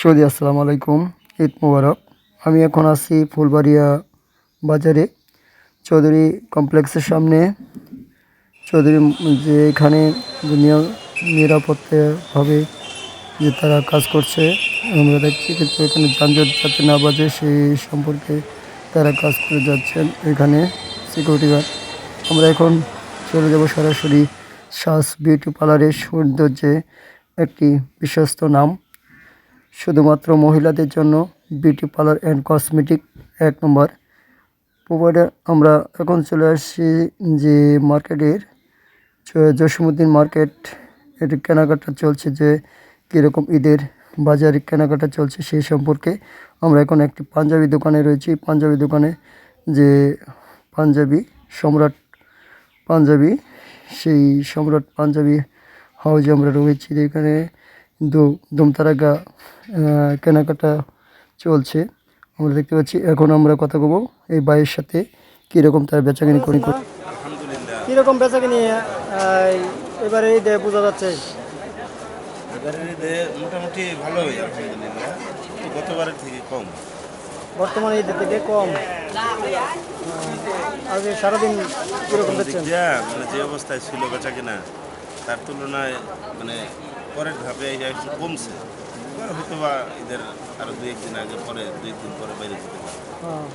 Saudi, আসসালামু আলাইকুম। ঈদ মুবারক। আমি এখন আছি ফুলবাড়িয়া বাজারে, চৌধুরী কমপ্লেক্সের সামনে। চৌধুরী যে এখানে নিরাপত্তাভাবে যে তারা কাজ করছে, আমরা দেখছি কিন্তু এখানে যানজট যাতে না বাজে, সেই সম্পর্কে তারা কাজ করে যাচ্ছেন এখানে সিকিউরিটি গার্ড আমরা এখন চলে যাব সরাসরি শ্বাস বিউটি পার্লারের সৌন্দর্যে একটি বিশ্বস্ত নাম। শুধুমাত্র মহিলাদের জন্য বিউটি পার্লার অ্যান্ড কসমেটিক এক নম্বর। প্রোভাইডার আমরা এখন চলে আসছি যে মার্কেটের জসীমউদ্দিন মার্কেট। এটি কেনাকাটা চলছে যে কীরকম ঈদের বাজারে কেনাকাটা চলছে সেই সম্পর্কে আমরা এখন একটি পাঞ্জাবি দোকানে রয়েছি। পাঞ্জাবি দোকানে যে পাঞ্জাবি সম্রাট পাঞ্জাবি সেই সম্রাট পাঞ্জাবি হাউজে আমরা রয়েছি এখানে দু দুমতারাগা কেনাকাটা চলছে। আমরা দেখতে পাচ্ছি এখন আমরা কথা বলব এই বাইয়ের সাথে কীরকম তার বেচাকেনি করি করে আলহামদুলিল্লাহ। কীরকম বেচা কিনি এবারে ঈদে বোঝা যাচ্ছে? মোটামুটি ভালোই আলহামদুলিল্লাহ। কিন্তু গতবারের থেকে কম। বর্তমানে এদের থেকে কম। আগে সারাদিন কীরকম মানে যে অবস্থায় ছিল বেচা কিনা তার তুলনায় মানে পরের ধাপে এটা একটু কমছে। হয়তো বা এদের আরও দু একদিন আগে পরে দু একদিন পরে বাইরে যেতে পারে। হ্যাঁ।